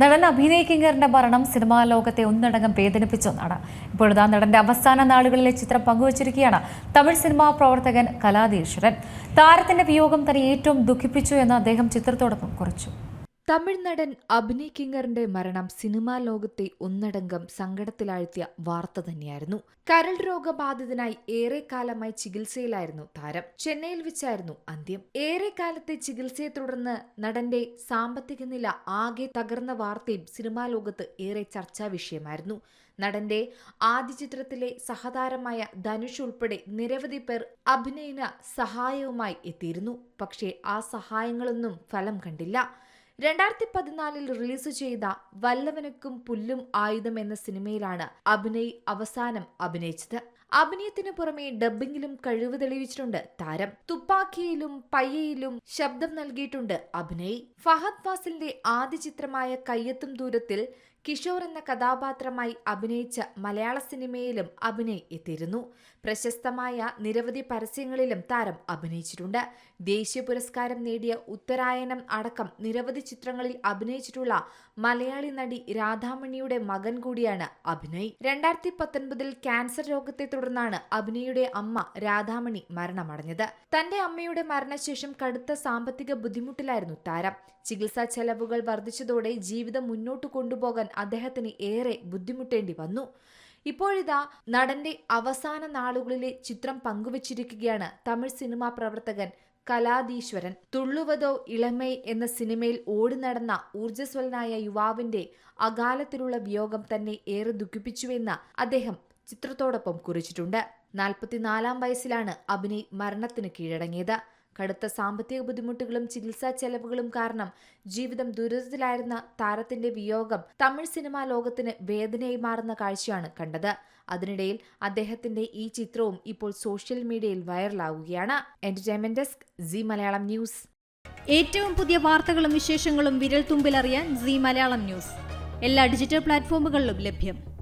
നടൻ അഭിനയ് കിങ്കറിന്റെ മരണം സിനിമാ ലോകത്തെ ഒന്നടങ്കം വേദനിപ്പിച്ച ഒന്നാണ് ഇപ്പോഴത്തെ നടന്റെ അവസാന നാളുകളിലെ ചിത്രം പങ്കുവച്ചിരിക്കുകയാണ് തമിഴ് സിനിമാ പ്രവർത്തകൻ കലാധീശ്വരൻ. താരത്തിന്റെ വിയോഗം തന്നെ ഏറ്റവും ദുഃഖിപ്പിച്ചു എന്ന് അദ്ദേഹം ചിത്രത്തോടൊപ്പം കുറിച്ചു. തമിഴ് നടൻ അഭിനയ് കിങ്ങറിന്റെ മരണം സിനിമാ ലോകത്തെ ഒന്നടങ്കം സങ്കടത്തിലാഴ്ത്തിയ വാർത്ത തന്നെയായിരുന്നു. കരൾ രോഗബാധിതനായി ഏറെക്കാലമായി ചികിത്സയിലായിരുന്നു താരം. ചെന്നൈയിൽ വെച്ചായിരുന്നു അന്ത്യം. ഏറെക്കാലത്തെ ചികിത്സയെ തുടർന്ന് നടന്റെ സാമ്പത്തിക നില ആകെ തകർന്ന വാർത്തയും സിനിമാ ലോകത്ത് ഏറെ ചർച്ചാ വിഷയമായിരുന്നു. നടന്റെ ആദ്യ ചിത്രത്തിലെ സഹതാരമായ ധനുഷ് ഉൾപ്പെടെ നിരവധി പേർ അഭിനയന സഹായവുമായി എത്തിയിരുന്നു. പക്ഷേ ആ സഹായങ്ങളൊന്നും ഫലം കണ്ടില്ല. രണ്ടായിരത്തി പതിനാലിൽ റിലീസ് ചെയ്ത വല്ലവനക്കും പുല്ലും ആയുധം എന്ന സിനിമയിലാണ് അഭിനയ് അവസാനം അഭിനയിച്ചത്. അഭിനയത്തിനു പുറമെ ഡബ്ബിംഗിലും കഴിവ് തെളിയിച്ചിട്ടുണ്ട് താരം. തുപ്പാക്കിയിലും പയ്യയിലും ശബ്ദം നൽകിയിട്ടുണ്ട് അഭിനയ്. ഫഹദ് ഫാസിലിന്റെ ആദ്യ ചിത്രമായ കയ്യെത്തും ദൂരത്തിൽ കിഷോർ എന്ന കഥാപാത്രമായി അഭിനയിച്ച മലയാള സിനിമയിലും അഭിനയ് എത്തിയിരുന്നു. പ്രശസ്തമായ നിരവധി പരസ്യങ്ങളിലും താരം അഭിനയിച്ചിട്ടുണ്ട്. ദേശീയ പുരസ്കാരം നേടിയ ഉത്തരായനം അടക്കം നിരവധി ചിത്രങ്ങളിൽ അഭിനയിച്ചിട്ടുള്ള മലയാളി നടി രാധാമണിയുടെ മകൻ കൂടിയാണ് അഭിനയ്. രണ്ടായിരത്തി പത്തൊൻപതിൽ ക്യാൻസർ രോഗത്തെ തുടർന്നാണ് അഭിനയുടെ അമ്മ രാധാമണി മരണമടഞ്ഞത്. തന്റെ അമ്മയുടെ മരണശേഷം കടുത്ത സാമ്പത്തിക ബുദ്ധിമുട്ടിലായിരുന്നു താരം. ചികിത്സാ ചെലവുകൾ വർദ്ധിച്ചതോടെ ജീവിതം മുന്നോട്ട് കൊണ്ടുപോകാൻ അദ്ദേഹത്തിന് ഏറെ ബുദ്ധിമുട്ടേണ്ടി വന്നു. ഇപ്പോഴിതാ നടന്റെ അവസാന നാളുകളിലെ ചിത്രം പങ്കുവച്ചിരിക്കുകയാണ് തമിഴ് സിനിമാ പ്രവർത്തകൻ കലാധീശ്വരൻ. തുള്ളുവതോ ഇളമൈ എന്ന സിനിമയിൽ ഓടി നടന്ന ഊർജസ്വലനായ യുവാവിന്റെ അകാലത്തിലുള്ള വിയോഗം തന്നെ ഏറെ ദുഃഖിപ്പിച്ചുവെന്ന് അദ്ദേഹം ചിത്രത്തോടൊപ്പം കുറിച്ചിട്ടുണ്ട്. നാൽപ്പത്തിനാലാം വയസ്സിലാണ് അഭിനയ് മരണത്തിന് കീഴടങ്ങിയത്. കടുത്ത സാമ്പത്തിക ബുദ്ധിമുട്ടുകളും ചികിത്സാ ചെലവുകളും കാരണം ജീവിതം ദുരിതത്തിലായിരുന്ന താരത്തിന്റെ വിയോഗം തമിഴ് സിനിമാ ലോകത്തിന് വേദനയായി മാറുന്ന കാഴ്ചയാണ് കണ്ടത്. അതിനിടയിൽ അദ്ദേഹത്തിന്റെ ഈ ചിത്രവും ഇപ്പോൾ സോഷ്യൽ മീഡിയയിൽ വൈറലാവുകയാണ്. Entertainment desk C Malayalam news. ഏറ്റവും പുതിയ വാർത്തകളും വിശേഷങ്ങളും വിരൽ തുമ്പിലറിയാൻ സി മലയാളം ന്യൂസ്. എല്ലാ ഡിജിറ്റൽ പ്ലാറ്റ്ഫോമുകളിലും ലഭ്യം.